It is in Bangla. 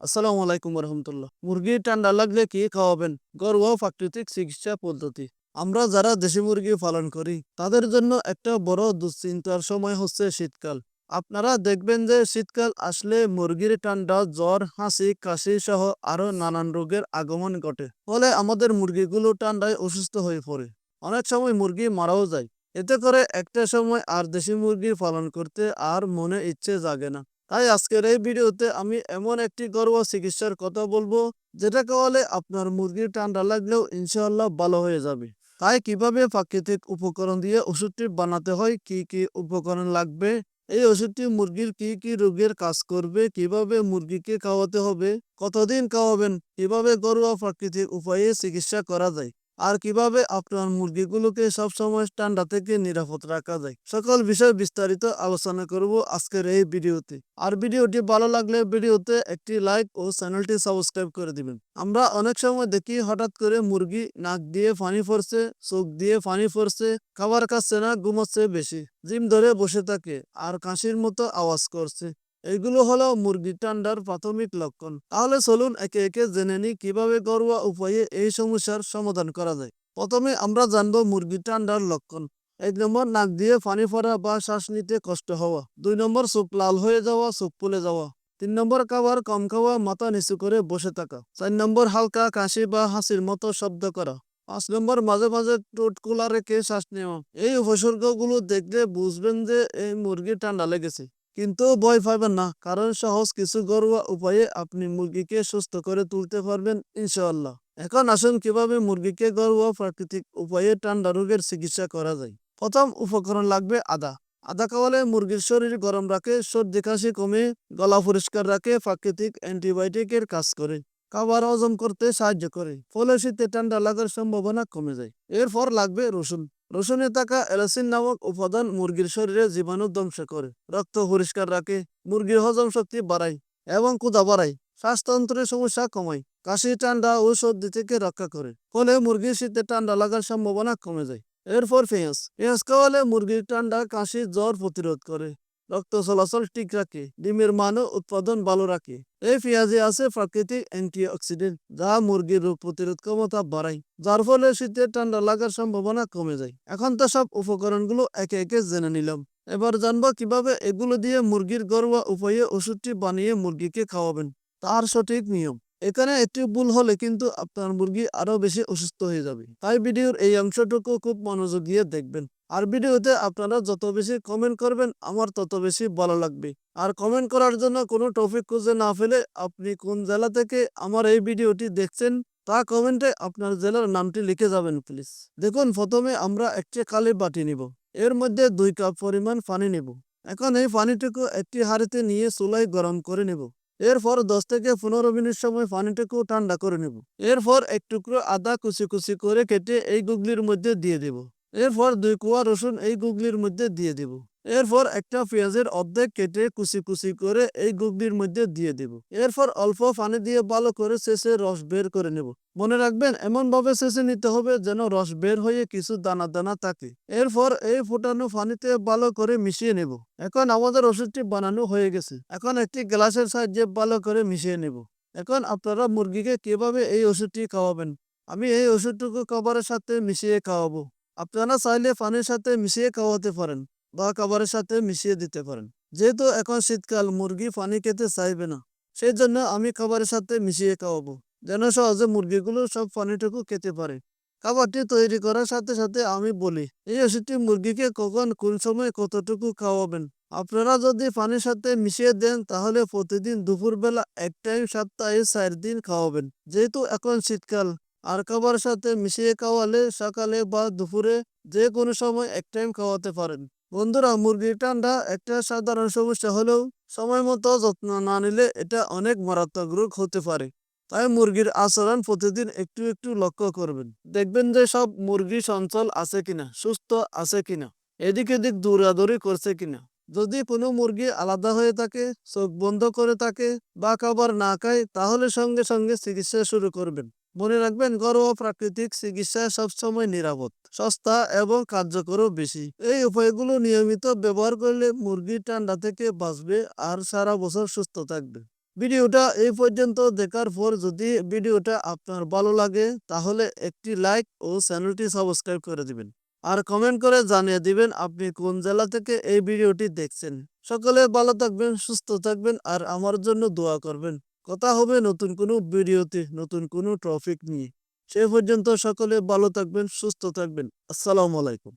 আসসালামু আলাইকুম রহমতুল্লাহ মুরগি ঠান্ডা লাগলে কি খাওয়াবেন? ঘরোয়া প্রাকৃতিক চিকিৎসা পদ্ধতি। আমরা যারা দেশি মুরগি পালন করি, তাদের জন্য একটা বড় দুশ্চিন্তার সময় হচ্ছে শীতকাল। আপনারা দেখবেন যে শীতকাল আসলে মুরগির ঠান্ডা, জ্বর, হাসি, কাশি সহ আরও নানান রোগের আগমন ঘটে। ফলে আমাদের মুরগিগুলো ঠান্ডায় অসুস্থ হয়ে পড়ে। অনেক সময় মুরগি মারাও যায়। এতে করে একটা সময় আর দেশি মুরগি পালন করতে আর মনে ইচ্ছে জাগে না। তাই আজকের এই ভিডিওতে আমি এমন একটি ঘরোয়া চিকিৎসার কথা বলব, যেটা খাওয়ালে আপনার মুরগির ঠান্ডা লাগলেও ইনশাআল্লাহ ভালো হয়ে যাবে। তাই কীভাবে প্রাকৃতিক উপকরণ দিয়ে ওষুধটি বানাতে হয়, কি কি উপকরণ লাগবে, এই ওষুধটি মুরগির কি কি রোগের কাজ করবে, কীভাবে মুরগিকে খাওয়াতে হবে, কতদিন খাওয়াবেন, কীভাবে ঘরোয়া প্রাকৃতিক উপায়ে চিকিৎসা করা যায় আর কীভাবে আপনার মুরগিগুলোকে সবসময় ঠান্ডা থেকে নিরাপদ রাখা যায়? সকল বিষয় বিস্তারিত আলোচনা করব আজকের এই ভিডিওতে। আর ভিডিওটি ভালো লাগলে ভিডিওতে একটি লাইক ও চ্যানেলটি সাবস্ক্রাইব করে দিবেন। আমরা অনেক সময় দেখি হঠাৎ করে মুরগি নাক দিয়ে পানি পড়ছে, চোখ দিয়ে পানি পড়ছে, খাবার খাচ্ছে না, ঘুমাচ্ছে বেশি, জিম ধরে বসে থাকে, আর কাশির মতো আওয়াজ করছে। এগুলো হলো মুরগি ঠান্ডার প্রাথমিক লক্ষণ। তাহলে চলুন একে একে জেনে নিই কীভাবে ঘরোয়া উপায়ে এই সমস্যার সমাধান করা যায়। প্রথমে আমরা জানব মুরগি ঠান্ডার লক্ষণ। এক নম্বর, নাক দিয়ে পানি পড়া বা শ্বাস নিতে কষ্ট হওয়া। দুই নম্বর, চোখ লাল হয়ে যাওয়া, চোখ ফুলে যাওয়া। তিন নম্বর, খাবার কম খাওয়া, মাথা নিচু করে বসে থাকা। চার নম্বর, হালকা কাশি বা হাসির মতো শব্দ করা। পাঁচ নম্বর, মাঝে মাঝে টোট খোলা রেখে শ্বাস নেওয়া। এই উপসর্গগুলো দেখলে বুঝবেন যে এই মুরগি ঠান্ডা লেগেছে। কিন্তু ভয় পাবেন না। কারণ সহজ কিছু ঘরোয়া উপায়ে আপনি মুরগিকে সুস্থ করে তুলতে পারবেন, ইনশাআল্লাহ। এখন আসুন কীভাবে মুরগিকে ঘরোয়া প্রাকৃতিক উপায়ে ঠান্ডা রোগের চিকিৎসা করা যায়। প্রথম উপকরণ লাগবে আদা। আদা খাওয়ালে মুরগির শরীর গরম রাখে, সর্দি, কাশি কমে, গলা পরিষ্কার রাখে, প্রাকৃতিক অ্যান্টিবায়োটিকের কাজ করে। খাবার হজম করতে সাহায্য করে, ফলে শীতে ঠান্ডা লাগার সম্ভাবনা কমে যায়। এরপর লাগবে রসুন। রসুনে থাকা এলাসিন নামক উপাদান মুরগির শরীরে জীবাণু ধ্বংস করে। রক্ত পরিষ্কার রাখে, মুরগির হজম শক্তি বাড়ায় এবং কুদা বাড়ায়, শ্বাসতন্ত্রের সমস্যা কমায়, কাশি, ঠান্ডা ও সর্দি থেকে রক্ষা করে। ফলে মুরগির শীতে ঠান্ডা লাগার সম্ভাবনা কমে যায়। এরপর পেঁয়াজ পেঁয়াজ খাওয়ালে মুরগির ঠান্ডা, কাশি, জ্বর প্রতিরোধ করে। রক্ত চলাচল ঠিক রাখে ডিমের মানও উৎপাদন ভালো রাখে এই পেঁয়াজে আছে প্রাকৃতিক অ্যান্টিঅক্সিডেন্ট যা মুরগির রোগ প্রতিরোধ ক্ষমতা বাড়ায় যার ফলে শীতে ঠান্ডা লাগার সম্ভাবনা কমে যায়। এখন তো সব উপকরণগুলো একে একে জেনে নিলাম। এবার জানব কীভাবে এগুলো দিয়ে মুরগির ঘরোয়া উপায়ে ওষুধটি বানিয়ে মুরগিকে খাওয়াবেন তার সঠিক নিয়ম। এখানে একটি ভুল হলে কিন্তু আপনার মুরগি আরও বেশি অসুস্থ হয়ে যাবে। তাই ভিডিওর এই অংশটুকু খুব মনোযোগ দিয়ে দেখবেন। আর ভিডিওতে আপনারা যত বেশি কমেন্ট করবেন, আমার তত বেশি ভালো লাগবে। আর কমেন্ট করার জন্য কোনো টপিক খুঁজে না ফেলে আপনি কোন জেলা থেকে আমার এই ভিডিওটি দেখছেন, তা কমেন্টে আপনার জেলার নামটি লিখে যাবেন প্লিজ দেখুন, প্রথমে আমরা একটি কালি বাটি নিব। এর মধ্যে দুই কাপ পরিমাণ পানি নেব। এখন এই পানিটুকু একটি হাড়িতে নিয়ে চুলাই গরম করে নেব। এরপর দশ থেকে পনেরো মিনিট সময় পানিটুকু ঠান্ডা করে নেব। এরপর এক টুকরো আদা কুচি কুচি করে কেটে এই গুগলির মধ্যে দিয়ে দেব। এরপর দুই কুয়া রসুন এই গুগলির মধ্যে দিয়ে দিব। এরপর একটা পেঁয়াজের অর্ধেক কেটে কুচি কুচি করে এই গুগলির মধ্যে দিয়ে দেব। এরপর অল্প পানি দিয়ে ভালো করে শেষে রস বের করে নেব। মনে রাখবেন এমন ভাবে শেষে নিতে হবে যেন রস বের হয়ে কিছু দানা দানা থাকে। এরপর এই ফুটানো পানিতে ভালো করে মিশিয়ে নেব। এখন আমাদের ওষুধটি বানানো হয়ে গেছে। এখন একটি গ্লাসের সাহায্যে ভালো করে মিশিয়ে নেব। এখন আপনারা মুরগিকে কীভাবে এই ওষুধটি খাওয়াবেন? আমি এই ওষুধটুকু খাবারের সাথে মিশিয়ে খাওয়াবো। আপনারা চাইলে পানির সাথে মিশিয়ে খাওয়াতে পারেন বা খাবারের সাথে মিশিয়ে দিতে পারেন। যেহেতু এখন শীতকাল, মুরগি পানি খেতে চাইবে না সেই জন্য আমি খাবারের সাথে মিশিয়ে খাওয়াবো, যেন সহজে মুরগিগুলো সব পানিটুকু খেতে পারে। খাবারটি তৈরি করার সাথে সাথে আমি বলি, এই ওষুধটি মুরগিকে কখন, কোন সময় কতটুকু খাওয়াবেন? আপনারা যদি পানির সাথে মিশিয়ে দেন, তাহলে প্রতিদিন দুপুরবেলা এক টাইম, সপ্তাহে চার দিন খাওয়াবেন। যেহেতু এখন শীতকাল আর খাবারের সাথে মিশিয়ে খাওয়ালে সকালে বা দুপুরে যে কোনো সময় এক টাইম খাওয়াতে পারেন। বন্ধুরা, মুরগির ঠান্ডা একটা সাধারণ সমস্যা হলেও সময় মতো যত্ন না নিলে এটা অনেক মারাত্মক রোগ হতে পারে। তাই মুরগির আচরণ প্রতিদিন একটু একটু লক্ষ্য করবেন। দেখবেন যে সব মুরগি সঞ্চল আছে কিনা, সুস্থ আছে কিনা, এদিক এদিক দৌড়াদৌড়ি করছে কিনা। যদি কোনো মুরগি আলাদা হয়ে থাকে, চোখ বন্ধ করে থাকে বা খাবার না খায়, তাহলে সঙ্গে সঙ্গে চিকিৎসা শুরু করবেন। মনে রাখবেন, ঘরোয়া প্রাকৃতিক চিকিৎসা সবসময় নিরাপদ, সস্তা এবং কার্যকরও বেশি। এই উপায়গুলো নিয়মিত ব্যবহার করলে মুরগি ঠান্ডা থেকে বাঁচবে আর সারা বছর সুস্থ থাকবে। ভিডিওটা এই পর্যন্ত দেখার পর যদি ভিডিওটা আপনার ভালো লাগে, তাহলে একটি লাইক ও চ্যানেলটি সাবস্ক্রাইব করে দিবেন। আর কমেন্ট করে জানিয়ে দিবেন আপনি কোন জেলা থেকে এই ভিডিওটি দেখছেন। সকলে ভালো থাকবেন, সুস্থ থাকবেন আর আমার জন্য দোয়া করবেন। কথা হবে নতুন কোনো ভিডিওতে, নতুন কোনো ট্রফিক নিয়ে। সে পর্যন্ত সকলে ভালো থাকবেন, সুস্থ থাকবেন। আসসালামু আলাইকুম।